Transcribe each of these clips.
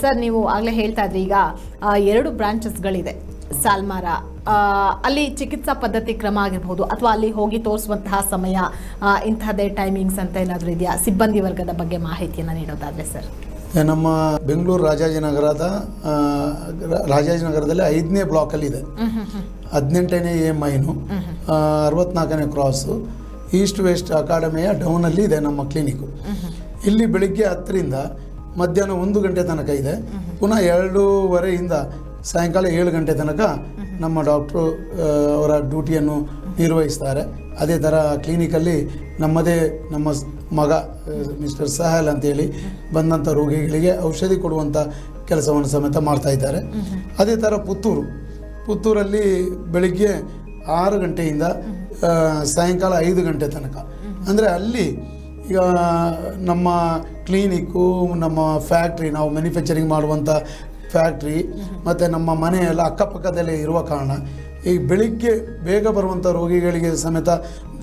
Sir, ನೀವು ಆಗಲೇ ಹೇಳ್ತಾ ಇದ್ರಿ. ಈಗ ಎರಡು ಬ್ರಾಂಚಸ್ಗಳಿದೆ ಸಾಲ್ಮಾರ ಅಲ್ಲಿ ಚಿಕಿತ್ಸಾ ಪದ್ಧತಿ ಕ್ರಮ ಆಗಿರ್ಬೋದು, ಅಥವಾ ಅಲ್ಲಿ ಹೋಗಿ ತೋರಿಸುವಂತಹ ಸಮಯ ಇಂಥದ್ದೇ ಟೈಮಿಂಗ್ಸ್ ಅಂತ ಏನಾದರೂ ಇದೆಯಾ? ಸಿಬ್ಬಂದಿ ವರ್ಗದ ಬಗ್ಗೆ ಮಾಹಿತಿಯನ್ನು ನೀಡೋದಾದರೆ, ಸರ್. ನಮ್ಮ ಬೆಂಗಳೂರು ರಾಜಾಜಿನಗರದ ರಾಜಾಜಿನಗರದಲ್ಲಿ ಐದನೇ ಬ್ಲಾಕಲ್ಲಿ ಇದೆ ಹದಿನೆಂಟನೇ ಎ ಮೈನು ಅರವತ್ನಾಲ್ಕನೇ ಕ್ರಾಸು, ಈಸ್ಟ್ ವೆಸ್ಟ್ ಅಕಾಡೆಮಿಯ ಡೌನಲ್ಲಿ ಇದೆ ನಮ್ಮ ಕ್ಲಿನಿಕ್ಕು ಇಲ್ಲಿ ಬೆಳಿಗ್ಗೆ ಹತ್ತರಿಂದ ಮಧ್ಯಾಹ್ನ ಒಂದು ಗಂಟೆ ತನಕ ಇದೆ. ಪುನಃ ಎರಡೂವರೆಯಿಂದ ಸಾಯಂಕಾಲ ಏಳು ಗಂಟೆ ತನಕ ನಮ್ಮ ಡಾಕ್ಟ್ರು ಅವರ ಡ್ಯೂಟಿಯನ್ನು ನಿರ್ವಹಿಸ್ತಾರೆ. ಅದೇ ಥರ ಕ್ಲಿನಿಕಲ್ಲಿ ನಮ್ಮದೇ ನಮ್ಮ ಮಗ ಮಿಸ್ಟರ್ ಸಹಲ್ ಅಂತೇಳಿ ಬಂದಂಥ ರೋಗಿಗಳಿಗೆ ಔಷಧಿ ಕೊಡುವಂಥ ಕೆಲಸವನ್ನು ಸಮೇತ ಮಾಡ್ತಾ ಇದ್ದಾರೆ. ಅದೇ ಥರ ಪುತ್ತೂರು, ಪುತ್ತೂರಲ್ಲಿ ಬೆಳಿಗ್ಗೆ ಆರು ಗಂಟೆಯಿಂದ ಸಾಯಂಕಾಲ ಐದು ಗಂಟೆ ತನಕ. ಅಂದರೆ ಅಲ್ಲಿ ಈಗ ನಮ್ಮ ಕ್ಲಿನಿಕ್ಕು ನಮ್ಮ ಫ್ಯಾಕ್ಟ್ರಿ ನಾವು ಮ್ಯಾನುಫ್ಯಾಕ್ಚರಿಂಗ್ ಮಾಡುವಂಥ ಫ್ಯಾಕ್ಟ್ರಿ ಮತ್ತು ನಮ್ಮ ಮನೆಯೆಲ್ಲ ಅಕ್ಕಪಕ್ಕದಲ್ಲೇ ಇರುವ ಕಾರಣ, ಈ ಬೆಳಿಗ್ಗೆ ಬೇಗ ಬರುವಂಥ ರೋಗಿಗಳಿಗೆ ಸಮೇತ,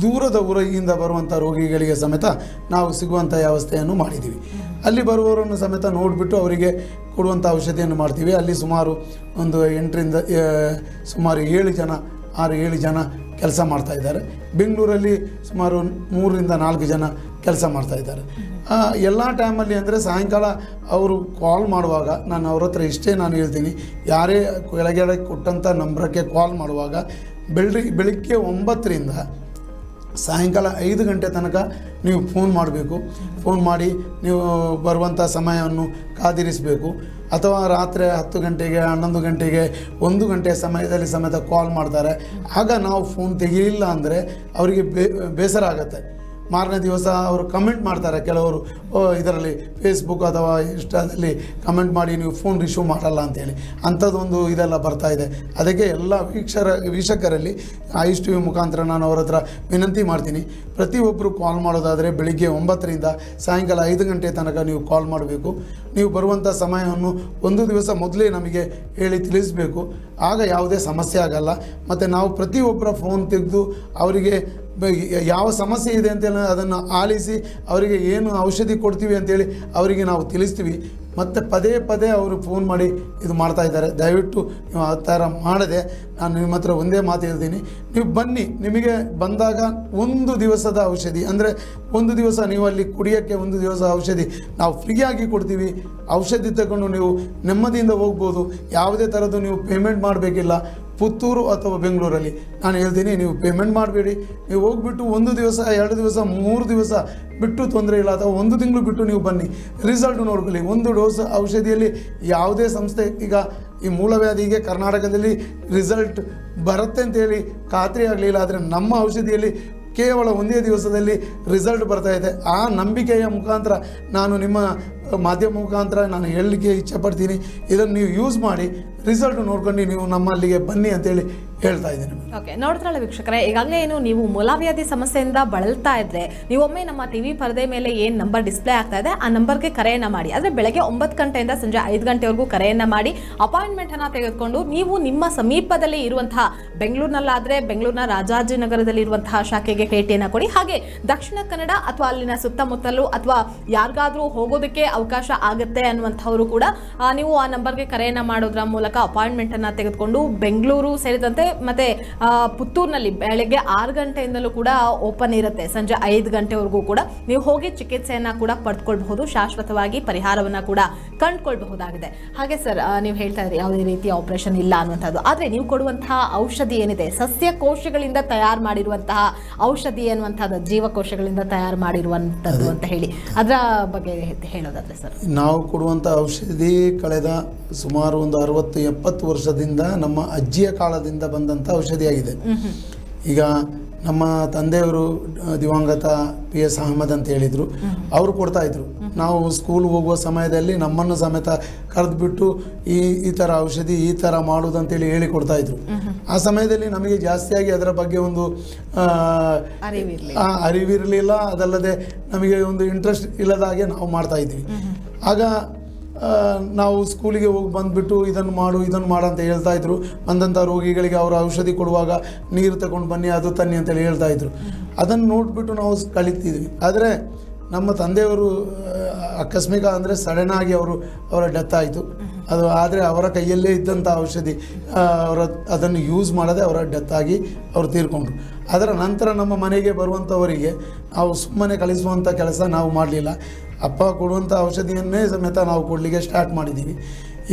ದೂರದ ಊರಿಗಿಂದ ಬರುವಂಥ ರೋಗಿಗಳಿಗೆ ಸಮೇತ ನಾವು ಸಿಗುವಂಥ ವ್ಯವಸ್ಥೆಯನ್ನು ಮಾಡಿದ್ದೀವಿ. ಅಲ್ಲಿ ಬರುವವರನ್ನು ಸಮೇತ ನೋಡಿಬಿಟ್ಟು ಅವರಿಗೆ ಕೊಡುವಂಥ ಔಷಧಿಯನ್ನು ಮಾಡ್ತೀವಿ. ಅಲ್ಲಿ ಸುಮಾರು ಒಂದು ಎಂಟರಿಂದ ಸುಮಾರು ಏಳು ಜನ, ಆರು ಏಳು ಜನ ಕೆಲಸ ಮಾಡ್ತಾ ಇದ್ದಾರೆ. ಬೆಂಗಳೂರಲ್ಲಿ ಸುಮಾರು ಮೂರರಿಂದ ನಾಲ್ಕು ಜನ ಕೆಲಸ ಮಾಡ್ತಾ ಇದ್ದಾರೆ. ಎಲ್ಲ ಟೈಮಲ್ಲಿ ಅಂದರೆ ಸಾಯಂಕಾಲ ಅವರು ಕಾಲ್ ಮಾಡುವಾಗ ನಾನು ಅವ್ರ ಹತ್ರ ಇಷ್ಟೇ ನಾನು ಹೇಳ್ತೀನಿ. ಯಾರೇ ಕೆಳಗಡೆ ಕೊಟ್ಟಂಥ ನಂಬರಕ್ಕೆ ಕಾಲ್ ಮಾಡುವಾಗ ಬೆಳ್ಳಿ, ಬೆಳಿಗ್ಗೆ ಒಂಬತ್ತರಿಂದ ಸಾಯಂಕಾಲ ಐದು ಗಂಟೆ ತನಕ ನೀವು ಫೋನ್ ಮಾಡಬೇಕು. ಫೋನ್ ಮಾಡಿ ನೀವು ಬರುವಂಥ ಸಮಯವನ್ನು ಕಾದಿರಿಸಬೇಕು. ಅಥವಾ ರಾತ್ರಿ ಹತ್ತು ಗಂಟೆಗೆ, ಹನ್ನೊಂದು ಗಂಟೆಗೆ, ಒಂದು ಗಂಟೆ ಸಮಯದಲ್ಲಿ ಸಮೇತ ಕಾಲ್ ಮಾಡ್ತಾರೆ. ಆಗ ನಾವು ಫೋನ್ ತೆಗಿಲಿಲ್ಲ ಅಂದರೆ ಅವರಿಗೆ ಬೇಸರ ಆಗುತ್ತೆ. ಮಾರನೇ ದಿವಸ ಅವರು ಕಮೆಂಟ್ ಮಾಡ್ತಾರೆ ಕೆಲವರು ಇದರಲ್ಲಿ ಫೇಸ್ಬುಕ್ ಅಥವಾ ಇನ್ಸ್ಟಾದಲ್ಲಿ ಕಮೆಂಟ್ ಮಾಡಿ ನೀವು ಫೋನ್ ರಿಸೀವ್ ಮಾಡಲ್ಲ ಅಂತೇಳಿ. ಅಂಥದ್ದೊಂದು ಇದೆಲ್ಲ ಬರ್ತಾ ಇದೆ. ಅದಕ್ಕೆ ಎಲ್ಲ ವೀಕ್ಷರ, ವೀಕ್ಷಕರಲ್ಲಿ ಆಯುಷ್ ಟಿ ವಿ ಮುಖಾಂತರ ನಾನು ಅವರ ಹತ್ರ ವಿನಂತಿ ಮಾಡ್ತೀನಿ. ಪ್ರತಿಯೊಬ್ಬರು ಕಾಲ್ ಮಾಡೋದಾದರೆ ಬೆಳಿಗ್ಗೆ ಒಂಬತ್ತರಿಂದ ಸಾಯಂಕಾಲ ಐದು ಗಂಟೆ ತನಕ ನೀವು ಕಾಲ್ ಮಾಡಬೇಕು. ನೀವು ಬರುವಂಥ ಸಮಯವನ್ನು ಒಂದು ದಿವಸ ಮೊದಲೇ ನಮಗೆ ಹೇಳಿ ತಿಳಿಸಬೇಕು. ಆಗ ಯಾವುದೇ ಸಮಸ್ಯೆ ಆಗಲ್ಲ. ಮತ್ತು ನಾವು ಪ್ರತಿಯೊಬ್ಬರ ಫೋನ್ ತೆಗೆದು ಅವರಿಗೆ ಯಾವ ಸಮಸ್ಯೆ ಇದೆ ಅಂತೇಳಿ ಅದನ್ನು ಆಲಿಸಿ ಅವರಿಗೆ ಏನು ಔಷಧಿ ಕೊಡ್ತೀವಿ ಅಂತೇಳಿ ಅವರಿಗೆ ನಾವು ತಿಳಿಸ್ತೀವಿ. ಮತ್ತು ಪದೇ ಪದೇ ಅವರು ಫೋನ್ ಮಾಡಿ ಇದು ಮಾಡ್ತಾ ಇದ್ದಾರೆ. ದಯವಿಟ್ಟು ನೀವು ಆ ಥರ ಮಾಡದೆ ನಾನು ನಿಮ್ಮ ಹತ್ರ ಒಂದೇ ಮಾತು ಹೇಳ್ತೀನಿ. ನೀವು ಬನ್ನಿ, ನಿಮಗೆ ಬಂದಾಗ ಒಂದು ದಿವಸದ ಔಷಧಿ, ಅಂದರೆ ಒಂದು ದಿವಸ ನೀವು ಅಲ್ಲಿ ಕುಡಿಯೋಕ್ಕೆ ಒಂದು ದಿವಸ ಔಷಧಿ, ನಾವು ಫ್ರೀಯಾಗಿ ಕೊಡ್ತೀವಿ. ಔಷಧಿ ತಗೊಂಡು ನೀವು ನೆಮ್ಮದಿಯಿಂದ ಹೋಗ್ಬೋದು. ಯಾವುದೇ ಥರದ್ದು ನೀವು ಪೇಮೆಂಟ್ ಮಾಡಬೇಕಿಲ್ಲ. ಪುತ್ತೂರು ಅಥವಾ ಬೆಂಗಳೂರಲ್ಲಿ. ನಾನು ಹೇಳ್ತೀನಿ, ನೀವು ಪೇಮೆಂಟ್ ಮಾಡಬೇಡಿ. ನೀವು ಹೋಗ್ಬಿಟ್ಟು ಒಂದು ದಿವಸ, ಎರಡು ದಿವಸ, ಮೂರು ದಿವಸ ಬಿಟ್ಟು ತೊಂದರೆ ಇಲ್ಲ ಅಥವಾ ಒಂದು ತಿಂಗಳು ಬಿಟ್ಟು ನೀವು ಬನ್ನಿ. ರಿಸಲ್ಟ್ ನೋಡ್ಕೊಳ್ಳಿ. ಒಂದು ಡೋಸ್ ಔಷಧಿಯಲ್ಲಿ ಯಾವುದೇ ಸಂಸ್ಥೆ, ಈಗ ಈ ಮೂಲವ್ಯಾಧಿಗೆ ಕರ್ನಾಟಕದಲ್ಲಿ ರಿಸಲ್ಟ್ ಬರುತ್ತೆ ಅಂತೇಳಿ ಖಾತ್ರಿ ಆಗಲಿಲ್ಲ ಆದರೆ ನಮ್ಮ ಔಷಧಿಯಲ್ಲಿ ಕೇವಲ ಒಂದೇ ದಿವಸದಲ್ಲಿ ರಿಸಲ್ಟ್ ಬರ್ತಾ ಇದೆ. ಆ ನಂಬಿಕೆಯ ಮುಖಾಂತರ ನಾನು ನಿಮ್ಮ ಮಾಧ್ಯಮ ಮುಖಾಂತರ ನಾನು ಹೇಳಲಿಕ್ಕೆ ಇಚ್ಛೆಪಡ್ತೀನಿ. ಇದನ್ನು ನೀವು ಯೂಸ್ ಮಾಡಿ ರಿಸಲ್ಟ್ ನೋಡ್ಕೊಂಡು ನೀವು ನಮ್ಮಲ್ಲಿಗೆ ಬನ್ನಿ ಅಂತೇಳಿ ಹೇಳ್ತಾ ಇದ್ದೀನಿ ಓಕೆ ನೋಡ್ತಾಳೆ ವೀಕ್ಷಕರೇ, ಈಗಾಗಲೇ ಏನು ನೀವು ಮೂಲವ್ಯಾಧಿ ಸಮಸ್ಯೆಯಿಂದ ಬಳಲ್ತಾ ಇದ್ರೆ ನೀವೊಮ್ಮೆ ನಮ್ಮ ಟಿವಿ ಪರದೆ ಮೇಲೆ ಏನು ನಂಬರ್ ಡಿಸ್ಪ್ಲೇ ಆಗ್ತಾ ಇದೆ, ಆ ನಂಬರ್ಗೆ ಕರೆಯನ್ನ ಮಾಡಿ. ಆದರೆ ಬೆಳಗ್ಗೆ ಒಂಬತ್ತು ಗಂಟೆಯಿಂದ ಸಂಜೆ ಐದು ಗಂಟೆವರೆಗೂ ಕರೆಯನ್ನ ಮಾಡಿ ಅಪಾಯಿಂಟ್ಮೆಂಟ್ ಅನ್ನ ತೆಗೆದುಕೊಂಡು ನೀವು ನಿಮ್ಮ ಸಮೀಪದಲ್ಲಿ ಇರುವಂತಹ ಬೆಂಗಳೂರಿನಲ್ಲಾದ್ರೆ ಬೆಂಗಳೂರಿನ ರಾಜಾಜಿನಗರದಲ್ಲಿ ಇರುವಂತಹ ಶಾಖೆಗೆ ಭೇಟಿಯನ್ನ ಕೊಡಿ. ಹಾಗೆ ದಕ್ಷಿಣ ಕನ್ನಡ ಅಥವಾ ಅಲ್ಲಿನ ಸುತ್ತಮುತ್ತಲು ಅಥವಾ ಯಾರಿಗಾದ್ರೂ ಹೋಗೋದಕ್ಕೆ ಅವಕಾಶ ಆಗುತ್ತೆ ಅನ್ನುವಂಥವರು ಕೂಡ ನೀವು ಆ ನಂಬರ್ಗೆ ಕರೆಯನ್ನ ಮಾಡೋದ್ರ ಮೂಲಕ ಅಪಾಯಿಂಟ್ಮೆಂಟ್ ಅನ್ನ ತೆಗೆದುಕೊಂಡು ಬೆಂಗಳೂರು ಸೇರಿದಂತೆ ಮತ್ತೆ ಪುತ್ತೂರಿನಲ್ಲಿ ಬೆಳಗ್ಗೆ ಆರು ಗಂಟೆಯಿಂದಲೂ ಕೂಡ ಓಪನ್ ಇರುತ್ತೆ. ಸಂಜೆ ಐದು ಗಂಟೆವರೆಗೂ ಕೂಡ ನೀವು ಹೋಗಿ ಚಿಕಿತ್ಸೆಯನ್ನ ಕೂಡ ಪಡ್ಕೊಳ್ಬಹುದು. ಶಾಶ್ವತವಾಗಿ ಪರಿಹಾರವನ್ನ ಕೂಡ ಕಂಡುಕೊಳ್ಬಹುದಾಗಿದೆ. ಹಾಗೆ ಸರ್ ನೀವು ಹೇಳ್ತಾ ಇದ್ರಿ, ಯಾವುದೇ ರೀತಿಯ ಆಪರೇಷನ್ ಇಲ್ಲ ಅನ್ನುವಂಥದ್ದು. ಆದರೆ ನೀವು ಕೊಡುವಂತಹ ಔಷಧಿ ಏನಿದೆ? ಸಸ್ಯ ಕೋಶಗಳಿಂದ ತಯಾರು ಮಾಡಿರುವಂತಹ ಔಷಧಿ ಅನ್ನುವಂಥದ್ದು, ಜೀವಕೋಶಗಳಿಂದ ತಯಾರು ಮಾಡಿರುವಂಥದ್ದು ಅಂತ ಹೇಳಿ. ಅದರ ಬಗ್ಗೆ ಹೇಳೋದಾದ್ರೆ ಸರ್ ನಾವು ಕೊಡುವಂತಹ ಔಷಧಿ ಕಳೆದ ಸುಮಾರು ಒಂದು ಅರವತ್ತು ಎಪ್ಪತ್ತು ವರ್ಷದಿಂದ ನಮ್ಮ ಅಜ್ಜಿಯ ಕಾಲದಿಂದ ಬಂದಂಥ ಔಷಧಿಯಾಗಿದೆ. ಈಗ ನಮ್ಮ ತಂದೆಯವರು ದಿವಂಗತ ಪಿ ಎಸ್ ಅಹಮದ್ ಅಂತ ಹೇಳಿದರು. ಅವರು ಕೊಡ್ತಾ ಇದ್ರು. ನಾವು ಸ್ಕೂಲ್ ಹೋಗುವ ಸಮಯದಲ್ಲಿ ನಮ್ಮನ್ನು ಸಮೇತ ಕರೆದುಬಿಟ್ಟು ಈ ಈ ಥರ ಔಷಧಿ ಈ ಥರ ಮಾಡೋದು ಅಂತೇಳಿ ಹೇಳಿ ಕೊಡ್ತಾ ಇದ್ರು. ಆ ಸಮಯದಲ್ಲಿ ನಮಗೆ ಜಾಸ್ತಿಯಾಗಿ ಅದರ ಬಗ್ಗೆ ಒಂದು ಅರಿವಿರಲಿಲ್ಲ. ಅದಲ್ಲದೆ ನಮಗೆ ಒಂದು ಇಂಟ್ರೆಸ್ಟ್ ಇಲ್ಲದ ಹಾಗೆ ನಾವು ಮಾಡ್ತಾ ಇದ್ವಿ. ಆಗ ನಾವು ಸ್ಕೂಲಿಗೆ ಹೋಗಿ ಬಂದುಬಿಟ್ಟು ಇದನ್ನು ಮಾಡು ಇದನ್ನು ಮಾಡು ಅಂತ ಹೇಳ್ತಾ ಇದ್ರು. ಬಂದಂಥ ರೋಗಿಗಳಿಗೆ ಅವರು ಔಷಧಿ ಕೊಡುವಾಗ ನೀರು ತಗೊಂಡು ಬನ್ನಿ, ಅದು ತನ್ನಿ ಅಂತೇಳಿ ಹೇಳ್ತಾ ಇದ್ರು. ಅದನ್ನು ನೋಡಿಬಿಟ್ಟು ನಾವು ಕಲಿತಿದ್ವಿ ಆದರೆ ನಮ್ಮ ತಂದೆಯವರು ಆಕಸ್ಮಿಕ ಅಂದರೆ ಸಡನ್ ಆಗಿ ಅವರು, ಅವರ ಡೆತ್ ಆಯಿತು. ಅದು ಆದರೆ ಅವರ ಕೈಯಲ್ಲೇ ಇದ್ದಂಥ ಔಷಧಿ ಅವರ ಅದನ್ನು ಯೂಸ್ ಮಾಡದೆ ಅವರ ಡೆತ್ ಆಗಿ ಅವರು ತೀರ್ಕೊಂಡ್ರು. ಅದರ ನಂತರ ನಮ್ಮ ಮನೆಗೆ ಬರುವಂಥವರಿಗೆ ನಾವು ಸುಮ್ಮನೆ ಕಳಿಸುವಂಥ ಕೆಲಸ ನಾವು ಮಾಡಲಿಲ್ಲ. ಅಪ್ಪ ಕೊಡುವಂಥ ಔಷಧಿಯನ್ನೇ ಸಮೇತ ನಾವು ಕೊಡಲಿಕ್ಕೆ ಸ್ಟಾರ್ಟ್ ಮಾಡಿದ್ದೀವಿ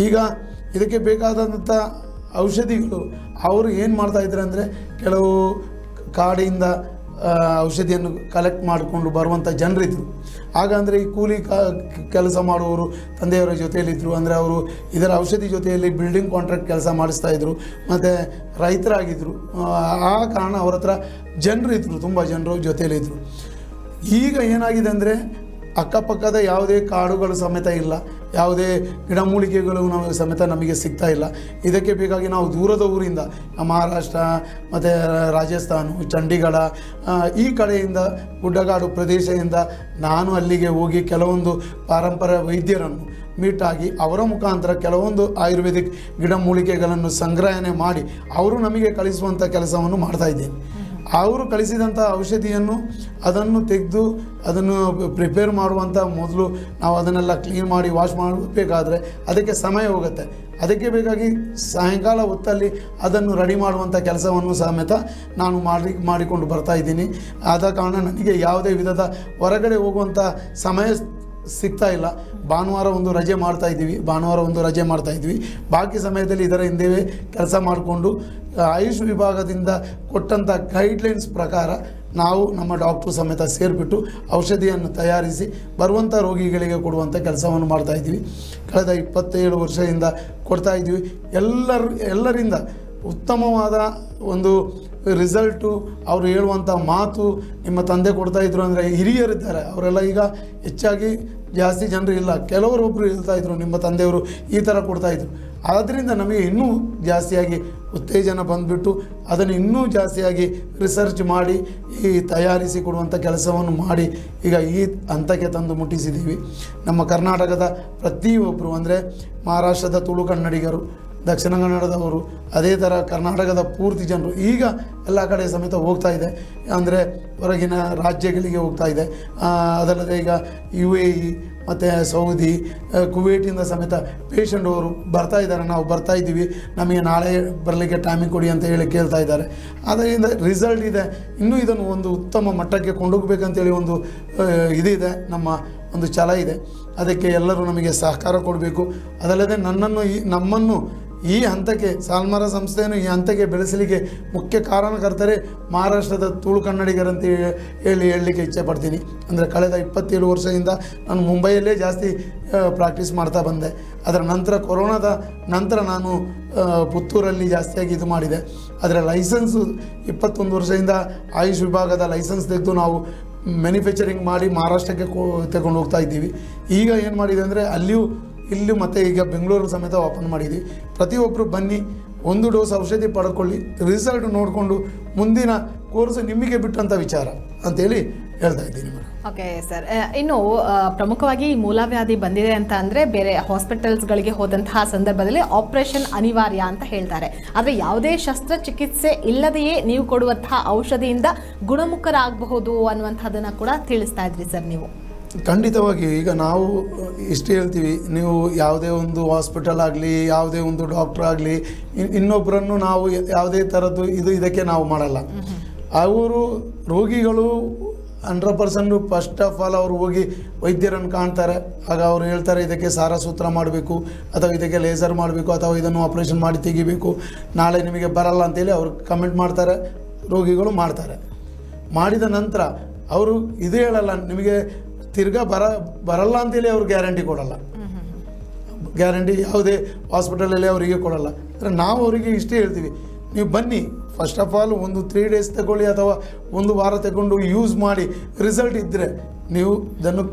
ಈಗ ಇದಕ್ಕೆ ಬೇಕಾದಂಥ ಔಷಧಿಗಳು ಅವರು ಏನು ಮಾಡ್ತಾ ಇದ್ದಾರೆ ಅಂದರೆ ಕೆಲವು ಕಾಡಿಂದ ಔಷಧಿಯನ್ನು ಕಲೆಕ್ಟ್ ಮಾಡಿಕೊಂಡು ಬರುವಂಥ ಜನರಿದ್ದರು ಅಂದರೆ ಈ ಕೂಲಿ ಕ, ಕೆಲಸ ಮಾಡುವವರು ತಂದೆಯವರ ಜೊತೆಯಲ್ಲಿದ್ದರು ಅಂದರೆ ಅವರು ಇದರ ಔಷಧಿ ಜೊತೆಯಲ್ಲಿ ಬಿಲ್ಡಿಂಗ್ ಕಾಂಟ್ರಾಕ್ಟ್ ಕೆಲಸ ಮಾಡಿಸ್ತಾ ಇದ್ದರು ಮತ್ತು ರೈತರಾಗಿದ್ದರು ಆ ಕಾರಣ ಅವ್ರ ಹತ್ರ ಜನರಿದ್ದರು ತುಂಬ ಜನರು ಜೊತೆಯಲ್ಲಿದ್ದರು ಈಗ ಏನಾಗಿದೆ ಅಂದರೆ ಅಕ್ಕಪಕ್ಕದ ಯಾವುದೇ ಕಾಡುಗಳು ಸಮೇತ ಇಲ್ಲ, ಯಾವುದೇ ಗಿಡಮೂಲಿಕೆಗಳು ನಮಗೆ ಸಮೇತ ನಮಗೆ ಸಿಗ್ತಾ ಇಲ್ಲ. ಇದಕ್ಕೆ ಬೇಕಾಗಿ ನಾವು ದೂರದ ಊರಿಂದ ಮಹಾರಾಷ್ಟ್ರ, ಮತ್ತು ರಾಜಸ್ಥಾನ, ಚಂಡೀಗಢ ಈ ಕಡೆಯಿಂದ ಗುಡ್ಡಗಾಡು ಪ್ರದೇಶದಿಂದ ನಾನು ಅಲ್ಲಿಗೆ ಹೋಗಿ ಕೆಲವೊಂದು ಪಾರಂಪರ್ಯ ವೈದ್ಯರನ್ನು ಮೀಟಾಗಿ ಅವರ ಮುಖಾಂತರ ಕೆಲವೊಂದು ಆಯುರ್ವೇದಿಕ್ ಗಿಡಮೂಲಿಕೆಗಳನ್ನು ಸಂಗ್ರಹಣೆ ಮಾಡಿ ಅವರು ನಮಗೆ ಕಳಿಸುವಂಥ ಕೆಲಸವನ್ನು ಮಾಡ್ತಾ ಇದ್ದೇನೆ. ಅವರು ಕಳಿಸಿದಂಥ ಔಷಧಿಯನ್ನು ಅದನ್ನು ತೆಗೆದು ಅದನ್ನು ಪ್ರಿಪೇರ್ ಮಾಡುವಂಥ ಮೊದಲು ನಾವು ಅದನ್ನೆಲ್ಲ ಕ್ಲೀನ್ ಮಾಡಿ ವಾಶ್ ಮಾಡಬೇಕಾದ್ರೆ ಅದಕ್ಕೆ ಸಮಯ ಹೋಗುತ್ತೆ. ಅದಕ್ಕೆ ಬೇಕಾಗಿ ಸಾಯಂಕಾಲ ಹೊತ್ತಲ್ಲಿ ಅದನ್ನು ರೆಡಿ ಮಾಡುವಂಥ ಕೆಲಸವನ್ನು ಸಮೇತ ನಾನು ಮಾಡಿ, ಮಾಡಿಕೊಂಡು ಬರ್ತಾ ಇದ್ದೀನಿ. ಆದ ಕಾರಣ ನನಗೆ ಯಾವುದೇ ವಿಧದ ಹೊರಗಡೆ ಹೋಗುವಂಥ ಸಮಯ ಸಿಗ್ತಾ ಇಲ್ಲ. ಭಾನುವಾರ ಒಂದು ರಜೆ ಮಾಡ್ತಾ ಇದ್ದೀವಿ. ಭಾನುವಾರ ಒಂದು ರಜೆ ಮಾಡ್ತಾ ಇದ್ವಿ ಬಾಕಿ ಸಮಯದಲ್ಲಿ ಇದರ ಹಿಂದೆ ಕೆಲಸ ಮಾಡಿಕೊಂಡು ಆಯುಷ್ ವಿಭಾಗದಿಂದ ಕೊಟ್ಟಂಥ ಗೈಡ್ಲೈನ್ಸ್ ಪ್ರಕಾರ ನಾವು ನಮ್ಮ ಡಾಕ್ಟ್ರು ಸಮೇತ ಸೇರಿಬಿಟ್ಟು ಔಷಧಿಯನ್ನು ತಯಾರಿಸಿ ಬರುವಂಥ ರೋಗಿಗಳಿಗೆ ಕೊಡುವಂಥ ಕೆಲಸವನ್ನು ಮಾಡ್ತಾ ಇದ್ದೀವಿ. ಕಳೆದ ಇಪ್ಪತ್ತೇಳು ವರ್ಷದಿಂದ ಕೊಡ್ತಾ ಇದ್ದೀವಿ. ಎಲ್ಲರ, ಎಲ್ಲರಿಂದ ಉತ್ತಮವಾದ ಒಂದು ರಿಸಲ್ಟು ಅವರು ಹೇಳುವಂಥ ಮಾತು ನಿಮ್ಮ ತಂದೆ ಕೊಡ್ತಾ ಇದ್ರು ಅಂದರೆ ಹಿರಿಯರಿದ್ದಾರೆ. ಅವರೆಲ್ಲ ಈಗ ಹೆಚ್ಚಾಗಿ ಜಾಸ್ತಿ ಜನರು ಇಲ್ಲ. ಕೆಲವರೊಬ್ಬರು ಹೇಳ್ತಾ ಇದ್ರು, ನಿಮ್ಮ ತಂದೆಯವರು ಈ ಥರ ಕೊಡ್ತಾ ಇದ್ರು. ಆದ್ದರಿಂದ ನಮಗೆ ಇನ್ನೂ ಜಾಸ್ತಿಯಾಗಿ ಉತ್ತೇಜನ ಬಂದುಬಿಟ್ಟು ಅದನ್ನು ಇನ್ನೂ ಜಾಸ್ತಿಯಾಗಿ ರಿಸರ್ಚ್ ಮಾಡಿ, ಈ ತಯಾರಿಸಿ ಕೊಡುವಂಥ ಕೆಲಸವನ್ನು ಮಾಡಿ ಈಗ ಈ ಹಂತಕ್ಕೆ ತಂದು ಮುಟ್ಟಿಸಿದ್ದೀವಿ. ನಮ್ಮ ಕರ್ನಾಟಕದ ಪ್ರತಿಯೊಬ್ಬರು ಅಂದರೆ ಮಹಾರಾಷ್ಟ್ರದ ತುಳು ಕನ್ನಡಿಗರು ದಕ್ಷಿಣ ಕನ್ನಡದವರು, ಅದೇ ಥರ ಕರ್ನಾಟಕದ ಪೂರ್ತಿ ಜನರು ಈಗ ಎಲ್ಲ ಕಡೆ ಸಮೇತ ಹೋಗ್ತಾ ಇದೆ. ಅಂದರೆ ಹೊರಗಿನ ರಾಜ್ಯಗಳಿಗೆ ಹೋಗ್ತಾ ಇದೆ. ಅದಲ್ಲದೆ ಈಗ ಯು ಎ ಇ ಮತ್ತು ಸೌದಿ ಕುವೇಟಿಂದ ಸಮೇತ ಪೇಷಂಟ್ ಅವರು ಬರ್ತಾ ಇದ್ದಾರೆ. ನಾವು ಬರ್ತಾ ಇದ್ದೀವಿ. ನಮಗೆ ನಾಳೆ ಬರಲಿಕ್ಕೆ ಟೈಮಿಂಗ್ ಕೊಡಿ ಅಂತ ಹೇಳಿ ಕೇಳ್ತಾ ಇದ್ದಾರೆ. ಅದರಿಂದ ರಿಸಲ್ಟ್ ಇದೆ. ಇನ್ನೂ ಇದನ್ನು ಒಂದು ಉತ್ತಮ ಮಟ್ಟಕ್ಕೆ ಕೊಂಡೋಗ್ಬೇಕಂತೇಳಿ ಒಂದು ಇದಿದೆ. ನಮ್ಮ ಒಂದು ಛಲ ಇದೆ. ಅದಕ್ಕೆ ಎಲ್ಲರೂ ನಮಗೆ ಸಹಕಾರ ಕೊಡಬೇಕು. ಅದಲ್ಲದೆ ನನ್ನನ್ನು ಈ, ನಮ್ಮನ್ನು ಈ ಹಂತಕ್ಕೆ ಸಾಲ್ಮರ ಸಂಸ್ಥೆಯನ್ನು ಈ ಹಂತಕ್ಕೆ ಬೆಳೆಸಲಿಕ್ಕೆ ಮುಖ್ಯ ಕಾರಣಕರ್ತರೆ ಮಹಾರಾಷ್ಟ್ರದ ತುಳು ಕನ್ನಡಿಗರಂತ ಹೇಳಿ ಹೇಳಲಿಕ್ಕೆ ಇಚ್ಛೆ ಪಡ್ತೀನಿ. ಅಂದರೆ ಕಳೆದ ಇಪ್ಪತ್ತೇಳು ವರ್ಷದಿಂದ ನಾನು ಮುಂಬೈಯಲ್ಲೇ ಜಾಸ್ತಿ ಪ್ರಾಕ್ಟೀಸ್ ಮಾಡ್ತಾ ಬಂದೆ. ಅದರ ನಂತರ ಕೊರೋನಾದ ನಂತರ ನಾನು ಪುತ್ತೂರಲ್ಲಿ ಜಾಸ್ತಿಯಾಗಿ ಇದು ಮಾಡಿದೆ. ಅದರ ಲೈಸೆನ್ಸು ಇಪ್ಪತ್ತೊಂದು ವರ್ಷದಿಂದ ಆಯುಷ್ ವಿಭಾಗದ ಲೈಸೆನ್ಸ್ ತೆಗೆದು ನಾವು ಮ್ಯಾನುಫ್ಯಾಕ್ಚರಿಂಗ್ ಮಾಡಿ ಮಹಾರಾಷ್ಟ್ರಕ್ಕೆ ತಗೊಂಡು ಹೋಗ್ತಾ ಇದ್ದೀವಿ. ಈಗ ಏನು ಮಾಡಿದೆ ಅಂದರೆ ಅಲ್ಲಿಯೂ ಇಲ್ಲಿ ಮತ್ತೆ ಈಗ ಬೆಂಗಳೂರು ಸಮೇತ ಓಪನ್ ಮಾಡಿದ್ವಿ. ಪ್ರತಿಯೊಬ್ಬರು ಬನ್ನಿ, ಒಂದು ಡೋಸ್ ಔಷಧಿ ಪಡ್ಕೊಳ್ಳಿ ರಿಸಲ್ಟ್ ನೋಡಿಕೊಂಡು ಮುಂದಿನ ಕೋರ್ಸ್ ನಿಮಗೆ ಬಿಟ್ಟಂಥ ವಿಚಾರ ಅಂತೇಳಿ ಹೇಳ್ತಾ ಇದ್ದೀನಿ ಓಕೆ ಸರ್ ಇನ್ನು ಪ್ರಮುಖವಾಗಿ ಈ ಮೂಲವ್ಯಾಧಿ ಬಂದಿದೆ ಅಂತ ಅಂದರೆ ಬೇರೆ ಹಾಸ್ಪಿಟಲ್ಸ್ಗಳಿಗೆ ಹೋದಂತಹ ಸಂದರ್ಭದಲ್ಲಿ ಆಪರೇಷನ್ ಅನಿವಾರ್ಯ ಅಂತ ಹೇಳ್ತಾರೆ. ಆದರೆ ಯಾವುದೇ ಶಸ್ತ್ರಚಿಕಿತ್ಸೆ ಇಲ್ಲದೆಯೇ ನೀವು ಕೊಡುವಂತಹ ಔಷಧಿಯಿಂದ ಗುಣಮುಖರಾಗಬಹುದು ಅನ್ನುವಂಥದ್ದನ್ನು ಕೂಡ ತಿಳಿಸ್ತಾ ಇದ್ರಿ ಸರ್ ನೀವು. ಖಂಡಿತವಾಗಿಯೂ ಈಗ ನಾವು ಇಷ್ಟು ಹೇಳ್ತೀವಿ, ನೀವು ಯಾವುದೇ ಒಂದು ಹಾಸ್ಪಿಟಲ್ ಆಗಲಿ, ಯಾವುದೇ ಒಂದು ಡಾಕ್ಟ್ರ್ ಆಗಲಿ ಇನ್ನೊಬ್ಬರನ್ನು ನಾವು ಯಾವುದೇ ಥರದ್ದು ಇದು ಇದಕ್ಕೆ ನಾವು ಮಾಡಲ್ಲ. ಅವರು ರೋಗಿಗಳು hundred percent first of all ಅವರು ಹೋಗಿ ವೈದ್ಯರನ್ನು ಕಾಣ್ತಾರೆ. ಆಗ ಅವರು ಹೇಳ್ತಾರೆ, ಇದಕ್ಕೆ ಸಾರಸೂತ್ರ ಮಾಡಬೇಕು, ಅಥವಾ ಇದಕ್ಕೆ ಲೇಸರ್ ಮಾಡಬೇಕು, ಅಥವಾ ಇದನ್ನು ಆಪ್ರೇಷನ್ ಮಾಡಿ ತೆಗಿಬೇಕು. ನಾಳೆ ನಿಮಗೆ ಬರಲ್ಲ ಅಂತೇಳಿ ಅವರು ಕಮೆಂಟ್ ಮಾಡ್ತಾರೆ, ರೋಗಿಗಳು ಮಾಡ್ತಾರೆ. ಮಾಡಿದ ನಂತರ, ಅವರು ಇದು ಹೇಳಲ್ಲ, ನಿಮಗೆ ತಿರ್ಗಾ ಬರ, ಬರಲ್ಲ ಅಂತೇಳಿ ಅವ್ರು ಗ್ಯಾರಂಟಿ ಕೊಡಲ್ಲ. ಗ್ಯಾರಂಟಿ ಯಾವುದೇ ಹಾಸ್ಪಿಟಲಲ್ಲಿ ಅವರಿಗೆ ಕೊಡಲ್ಲ. ಅಂದರೆ ನಾವು ಅವರಿಗೆ ಇಷ್ಟೇ ಹೇಳ್ತೀವಿ, ನೀವು ಬನ್ನಿ ಫಸ್ಟ್ ಆಫ್ ಆಲ್ ಒಂದು ತ್ರೀ ಡೇಸ್ ತಗೊಳ್ಳಿ ಅಥವಾ ಒಂದು ವಾರ ತಗೊಂಡು ಯೂಸ್ ಮಾಡಿ ರಿಸಲ್ಟ್ ಇದ್ದರೆ ನೀವು ಇದನ್ನು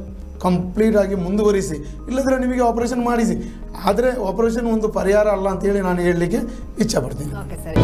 ಕಂಪ್ಲೀಟಾಗಿ ಮುಂದುವರಿಸಿ ಇಲ್ಲದ್ರೆ ನಿಮಗೆ ಆಪರೇಷನ್ ಮಾಡಿಸಿ. ಆದರೆ ಆಪರೇಷನ್ ಒಂದು ಪರಿಹಾರ ಅಲ್ಲ ಅಂತೇಳಿ ನಾನು ಹೇಳಲಿಕ್ಕೆ ಇಚ್ಛಪಡ್ತೀನಿ ಓಕೆ ಸರಿ.